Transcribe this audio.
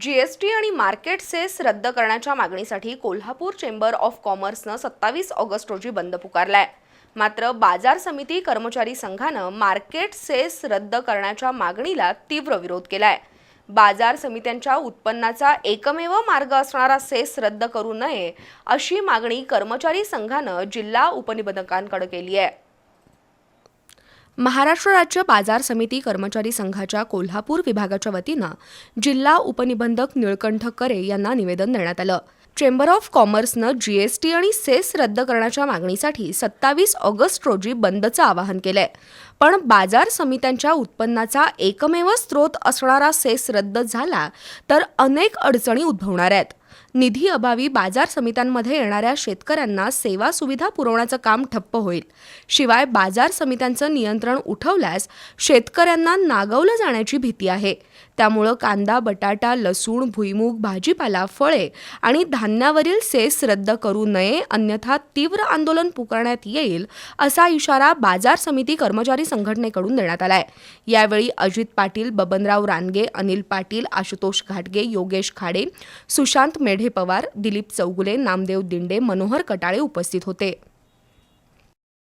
GST आणि market cess रद्द करण्याच्या मागणीसाठी कोल्हापूर चेंबर ऑफ कॉमर्सनं सत्तावीस ऑगस्ट रोजी बंद पुकारलाय. मात्र बाजार समिती कर्मचारी संघानं मार्केट सेस रद्द करण्याच्या मागणीला तीव्र विरोध केलाय. बाजार समित्यांच्या उत्पन्नाचा एकमेव मार्ग असणारा सेस रद्द करू नये अशी मागणी कर्मचारी संघानं जिल्हा उपनिबंधकांकडे केली आहे. महाराष्ट्र राज्य बाजार समिती कर्मचारी संघाच्या कोल्हापूर विभागाच्या वतीनं जिल्हा उपनिबंधक निळकंठ करे यांना निवेदन देण्यात आलं. चेंबर ऑफ कॉमर्सनं जीएसटी आणि सेस रद्द करण्याच्या मागणीसाठी सत्तावीस ऑगस्ट रोजी बंदचं आवाहन केलंय. पण बाजार समित्यांच्या उत्पन्नाचा एकमेव स्रोत असणारा सेस रद्द झाला तर अनेक अडचणी उद्भवणार आहेत. निधी अभावी बाजार समित्यांमध्ये येणाऱ्या शेतकऱ्यांना सेवा सुविधा पुरवण्याचं काम ठप्प होईल. शिवाय बाजार समित्यांचं नियंत्रण उठवल्यास शेतकऱ्यांना नागवलं जाण्याची भीती आहे. त्यामुळं कांदा बटाटा लसूण भुईमूग भाजीपाला फळे आणि धान्यावरील सेस रद्द करू नये अन्यथा तीव्र आंदोलन पुकारण्यात येईल असा इशारा बाजार समिती कर्मचारी संघटनेकडून देण्यात आलाय. यावेळी अजित पाटील बबनराव रानगे अनिल पाटील आशुतोष घाटगे योगेश खाडे सुशांत मेढे पवार दिलीप चौगुले नामदेव दिंडे मनोहर कटाळे उपस्थित होते.